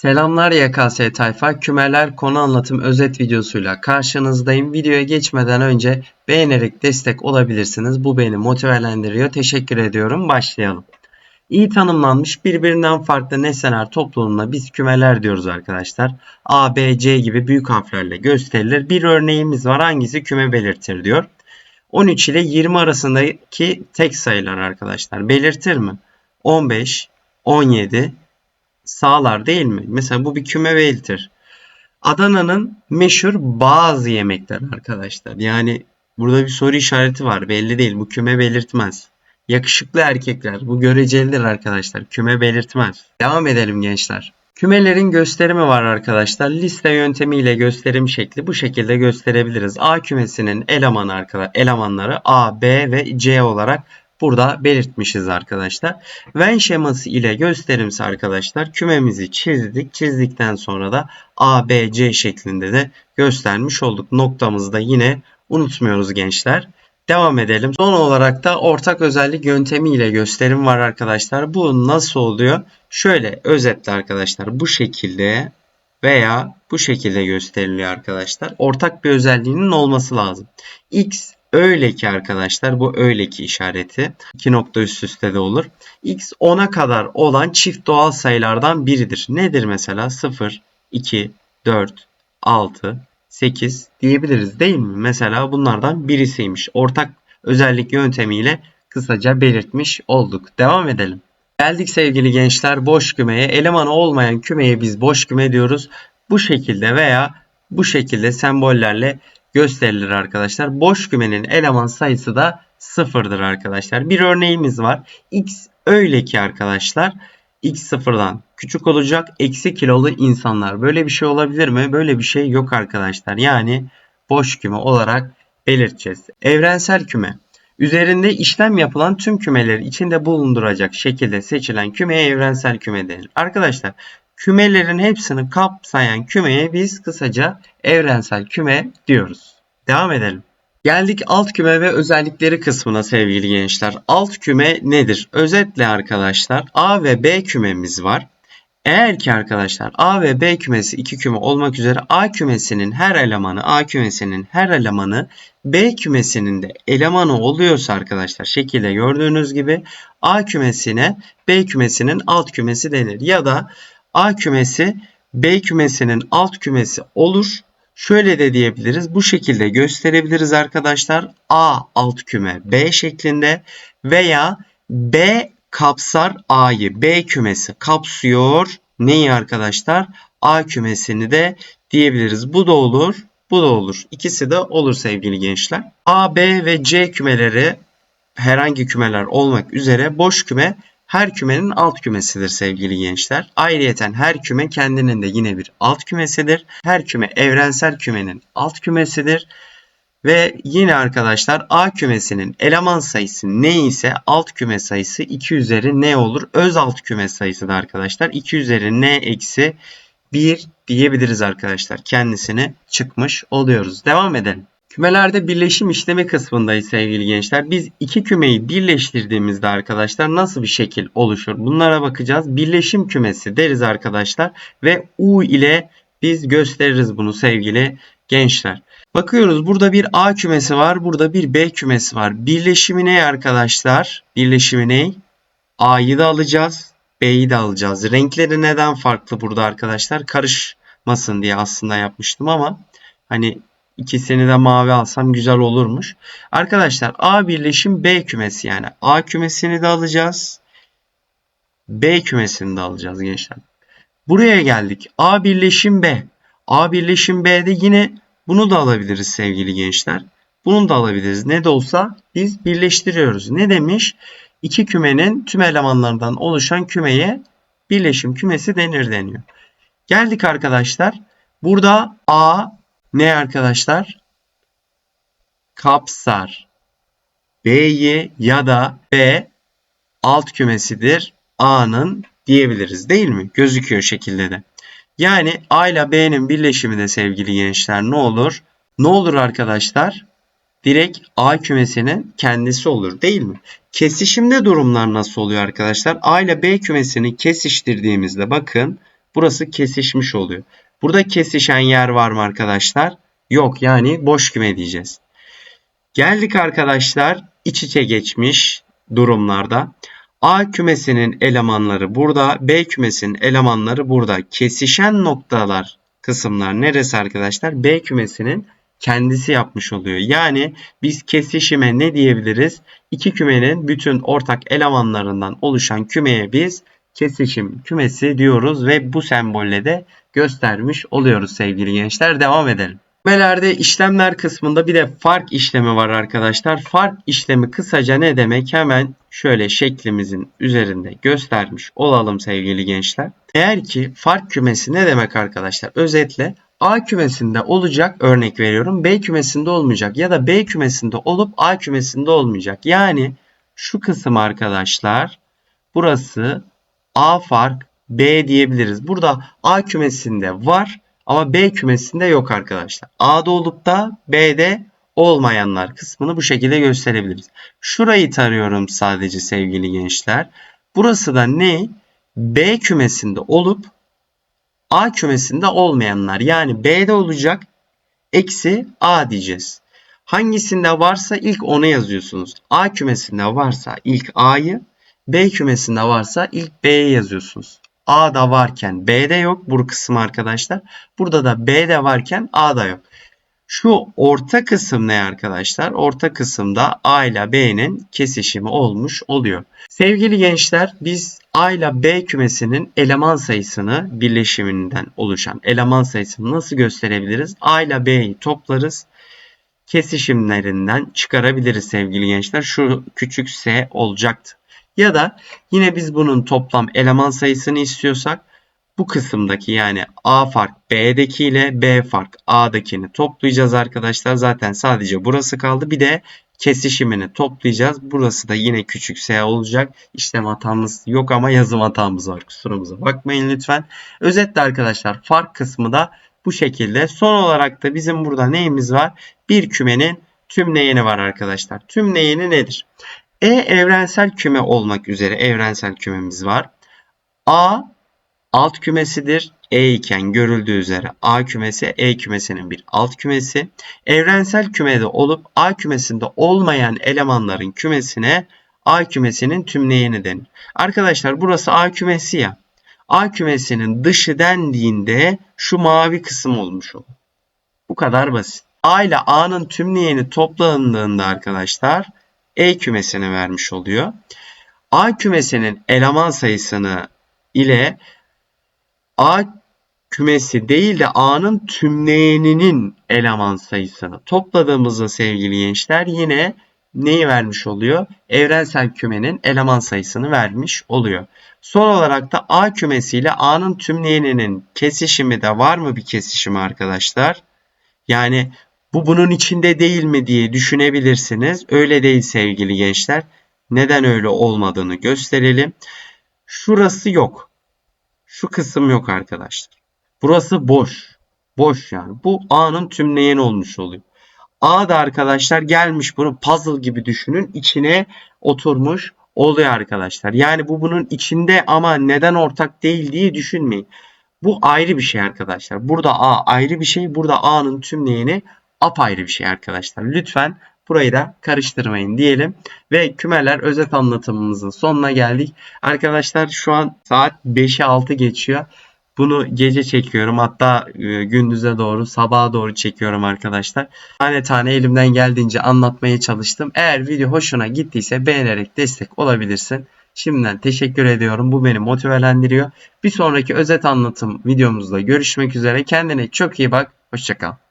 Selamlar YKS tayfa. Kümeler konu anlatım özet videosuyla karşınızdayım. Videoya geçmeden önce beğenerek destek olabilirsiniz. Bu beni motivelendiriyor. Teşekkür ediyorum. Başlayalım. İyi tanımlanmış birbirinden farklı nesneler topluluğuna biz kümeler diyoruz arkadaşlar. A, B, C gibi büyük harflerle gösterilir. Bir örneğimiz var. Hangisi küme belirtir diyor. 13 ile 20 arasındaki tek sayılar arkadaşlar. Belirtir mi? 15, 17, sağlar değil mi? Mesela bu bir küme belirtir. Adana'nın meşhur bazı yemekler arkadaşlar. Yani burada bir soru işareti var. Belli değil. Bu küme belirtmez. Yakışıklı erkekler. Bu görecelidir arkadaşlar. Küme belirtmez. Devam edelim gençler. Kümelerin gösterimi var arkadaşlar. Liste yöntemiyle gösterim şekli bu şekilde gösterebiliriz. A kümesinin elemanı arkadaşlar, elemanları A, B ve C olarak burada belirtmişiz arkadaşlar. Venn şeması ile gösterimsi arkadaşlar kümemizi çizdik. Çizdikten sonra da A, B, C şeklinde de göstermiş olduk. Noktamızı da yine unutmuyoruz gençler. Devam edelim. Son olarak da ortak özellik yöntemi ile gösterim var arkadaşlar. Bu nasıl oluyor? Şöyle özetle arkadaşlar bu şekilde veya bu şekilde gösteriliyor arkadaşlar. Ortak bir özelliğinin olması lazım. X öyle ki arkadaşlar bu öyle ki işareti. iki nokta üst üste de olur. X 10'a kadar olan çift doğal sayılardan biridir. Nedir mesela? 0, 2, 4, 6, 8 diyebiliriz değil mi? Mesela bunlardan birisiymiş. Ortak özellik yöntemiyle kısaca belirtmiş olduk. Devam edelim. Geldik sevgili gençler boş kümeye. Elemanı olmayan kümeye biz boş küme diyoruz. Bu şekilde veya bu şekilde sembollerle gösterilir arkadaşlar. Boş kümenin eleman sayısı da sıfırdır arkadaşlar. Bir örneğimiz var. X öyle ki arkadaşlar x sıfırdan küçük olacak eksi kilolu insanlar. Böyle bir şey olabilir mi? Böyle bir şey yok arkadaşlar. Yani boş küme olarak belirteceğiz. Evrensel küme. Üzerinde işlem yapılan tüm kümeleri içinde bulunduracak şekilde seçilen kümeye evrensel küme denir. Arkadaşlar kümelerin hepsini kapsayan kümeye biz kısaca evrensel küme diyoruz. Devam edelim. Geldik alt küme ve özellikleri kısmına sevgili gençler. Alt küme nedir? Özetle arkadaşlar A ve B kümemiz var. Eğer ki arkadaşlar A ve B kümesi iki küme olmak üzere A kümesinin her elemanı A kümesinin her elemanı B kümesinin de elemanı oluyorsa arkadaşlar şekilde gördüğünüz gibi A kümesine B kümesinin alt kümesi denir. Ya da A kümesi B kümesinin alt kümesi olur Şöyle de diyebiliriz. Bu şekilde gösterebiliriz arkadaşlar. A alt küme B şeklinde veya B kapsar A'yı. B kümesi kapsıyor. Neyi arkadaşlar? A kümesini de diyebiliriz. Bu da olur. Bu da olur. İkisi de olur sevgili gençler. A, B ve C kümeleri herhangi kümeler olmak üzere boş küme her kümenin alt kümesidir sevgili gençler. Ayrıyeten her küme kendinin de yine bir alt kümesidir. Her küme evrensel kümenin alt kümesidir. Ve yine arkadaşlar A kümesinin eleman sayısı ne ise alt küme sayısı 2 üzeri ne olur? Öz alt küme sayısı da arkadaşlar 2 üzeri ne eksi 1 diyebiliriz arkadaşlar. Kendisine çıkmış oluyoruz. Devam edelim. Kümelerde birleşim işlemi kısmındayız sevgili gençler. Biz iki kümeyi birleştirdiğimizde arkadaşlar nasıl bir şekil oluşur? Bunlara bakacağız. Birleşim kümesi deriz arkadaşlar. Ve U ile biz gösteririz bunu sevgili gençler. Bakıyoruz burada bir A kümesi var. Burada bir B kümesi var. Birleşimi ne arkadaşlar? Birleşimi ne? A'yı da alacağız. B'yi de alacağız. Renkleri neden farklı burada arkadaşlar? Karışmasın diye aslında yapmıştım ama hani İkisini de mavi alsam güzel olurmuş. Arkadaşlar A birleşim B kümesi yani A kümesini de alacağız. B kümesini de alacağız gençler. Buraya geldik. A birleşim B. A birleşim B'de yine bunu da alabiliriz sevgili gençler. Bunu da alabiliriz. Ne de olsa biz birleştiriyoruz. Ne demiş? İki kümenin tüm elemanlarından oluşan kümeye birleşim kümesi denir deniyor. Geldik arkadaşlar. Burada A ne arkadaşlar? Kapsar. B'yi ya da B alt kümesidir A'nın diyebiliriz değil mi? Gözüküyor şekilde de. Yani A ile B'nin birleşimi de sevgili gençler ne olur? Ne olur arkadaşlar? Direkt A kümesinin kendisi olur değil mi? Kesişimde durumlar nasıl oluyor arkadaşlar? A ile B kümesini kesiştirdiğimizde bakın Burası kesişmiş oluyor. Burada kesişen yer var mı arkadaşlar? Yok yani boş küme diyeceğiz. Geldik arkadaşlar iç içe geçmiş durumlarda. A kümesinin elemanları burada, B kümesinin elemanları burada. Kesişen noktalar kısımlar neresi arkadaşlar? B kümesinin kendisi yapmış oluyor. Yani biz kesişime ne diyebiliriz? İki kümenin bütün ortak elemanlarından oluşan kümeye biz kesişim kümesi diyoruz ve bu sembolle de göstermiş oluyoruz sevgili gençler. Devam edelim. Kümelerde işlemler kısmında bir de fark işlemi var arkadaşlar. Fark işlemi kısaca ne demek? Hemen şöyle şeklimizin üzerinde göstermiş olalım sevgili gençler. Eğer ki fark kümesi ne demek arkadaşlar? Özetle A kümesinde olacak örnek veriyorum. B kümesinde olmayacak ya da B kümesinde olup A kümesinde olmayacak. Yani şu kısım arkadaşlar burası A fark B diyebiliriz. Burada A kümesinde var ama B kümesinde yok arkadaşlar. A'da olup da B'de olmayanlar kısmını bu şekilde gösterebiliriz. Şurayı tarıyorum sadece sevgili gençler. Burası da ne? B kümesinde olup A kümesinde olmayanlar. Yani B'de olacak eksi A diyeceğiz. Hangisinde varsa ilk onu yazıyorsunuz. A kümesinde varsa ilk A'yı, B kümesinde varsa ilk B'yi yazıyorsunuz. A'da varken B'de yok bu kısım arkadaşlar. Burada da B'de varken A'da yok. Şu orta kısım ne arkadaşlar? Orta kısımda A ile B'nin kesişimi olmuş oluyor. Sevgili gençler biz A ile B kümesinin eleman sayısını birleşiminden oluşan eleman sayısını nasıl gösterebiliriz? A ile B'yi toplarız. Kesişimlerinden çıkarabiliriz sevgili gençler. Şu küçük S olacaktı. Ya da yine biz bunun toplam eleman sayısını istiyorsak bu kısımdaki yani A fark B'deki ile B fark A'dakini toplayacağız arkadaşlar. Zaten sadece burası kaldı. Bir de kesişimini toplayacağız. Burası da yine küçük S olacak. İşlem hatamız yok ama yazım hatamız var. Kusurumuza bakmayın lütfen. Özetle arkadaşlar fark kısmı da bu şekilde. Son olarak da bizim burada neyimiz var? Bir kümenin tümleyeni var arkadaşlar. Tümleyeni nedir? E evrensel küme olmak üzere evrensel kümemiz var. A alt kümesidir. E iken görüldüğü üzere A kümesi E kümesinin bir alt kümesi. Evrensel kümede olup A kümesinde olmayan elemanların kümesine A kümesinin tümleyeni denir. Arkadaşlar burası A kümesi ya. A kümesinin dışı dendiğinde şu mavi kısım olmuş olur. Bu kadar basit. A ile A'nın tümleyeni toplandığında arkadaşlar E kümesine vermiş oluyor. A kümesinin eleman sayısını ile A kümesi değil de A'nın tümleyeninin eleman sayısını topladığımızda sevgili gençler yine neyi vermiş oluyor? Evrensel kümenin eleman sayısını vermiş oluyor. Son olarak da A kümesi ile A'nın tümleyeninin kesişimi de var mı bir kesişimi arkadaşlar? Yani bu bunun içinde değil mi diye düşünebilirsiniz. Öyle değil sevgili gençler. Neden öyle olmadığını gösterelim. Şurası yok. Şu kısım yok arkadaşlar. Burası boş. Boş yani. Bu A'nın tümleyeni olmuş oluyor. A da arkadaşlar gelmiş bunu puzzle gibi düşünün. içine oturmuş oluyor arkadaşlar. Yani bu bunun içinde ama neden ortak değil diye düşünmeyin. Bu ayrı bir şey arkadaşlar. Burada A ayrı bir şey. Burada A'nın tümleyeni apayrı bir şey arkadaşlar. Lütfen burayı da karıştırmayın diyelim. Ve kümeler özet anlatımımızın sonuna geldik. Arkadaşlar şu an saat 5'e 6 geçiyor. Bunu gece çekiyorum. Hatta e, gündüze doğru, sabaha doğru çekiyorum arkadaşlar. Tane tane elimden geldiğince anlatmaya çalıştım. Eğer video hoşuna gittiyse beğenerek destek olabilirsin. Şimdiden teşekkür ediyorum. Bu beni motivelendiriyor. Bir sonraki özet anlatım videomuzda görüşmek üzere. Kendine çok iyi bak. Hoşçakal.